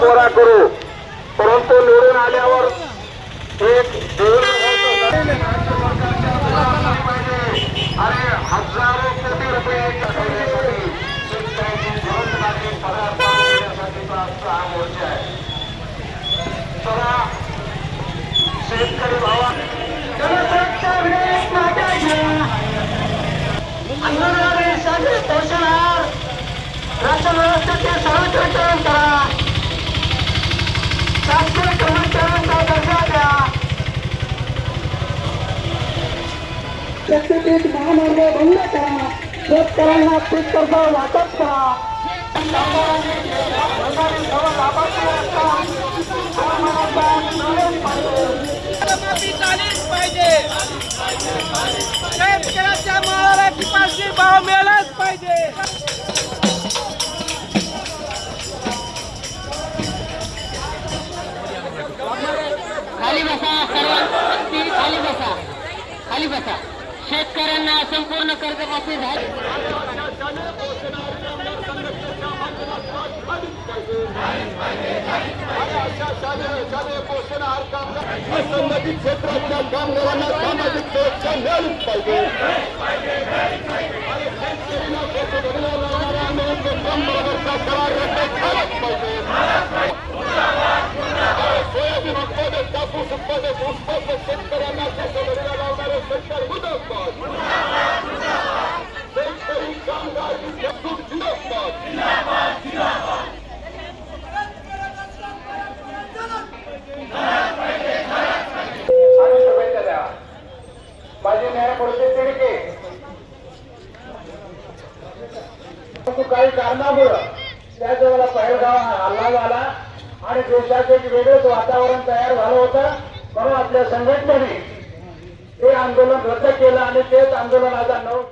कोरा करू. परंतु निवडून आल्यावर एक हजारो कोटी रुपये देण्यासाठीचा हा मोर्चा आहे चला शेतकरी भावा अंगणवाडी पोषण आहार राशन व्यवस्थेचे सरळीकरण शक्तीपीठ महामार्ग बंद करा शेतकऱ्यांना पीक कर्ज वाटप करा शेतकऱ्याच्या मालाला किफायतशीर भाव मिळालाच पाहिजे खाली बसा सर्वांनी खाली बसा खाली बसा. शेतकऱ्यांना संपूर्ण कर्जमाफी झाली. असंघटित क्षेत्रातल्या कामगारांना सामाजिक सुरक्षा मिळालीच पाहिजे आणि शेतकऱ्यांना शेतजमिनीला करार रद्द झालाच पाहिजे माझे न्यायमूर्ती तिडके परंतु काही कारणामुळं त्याच वेळेला पहलगाव हल्ला झाला आणि देशात एक वेगळंच वातावरण तयार झालं होतं. म्हणून आपल्या संघटनेने ते आंदोलन रद्द केलं आणि तेच आंदोलन आता नऊ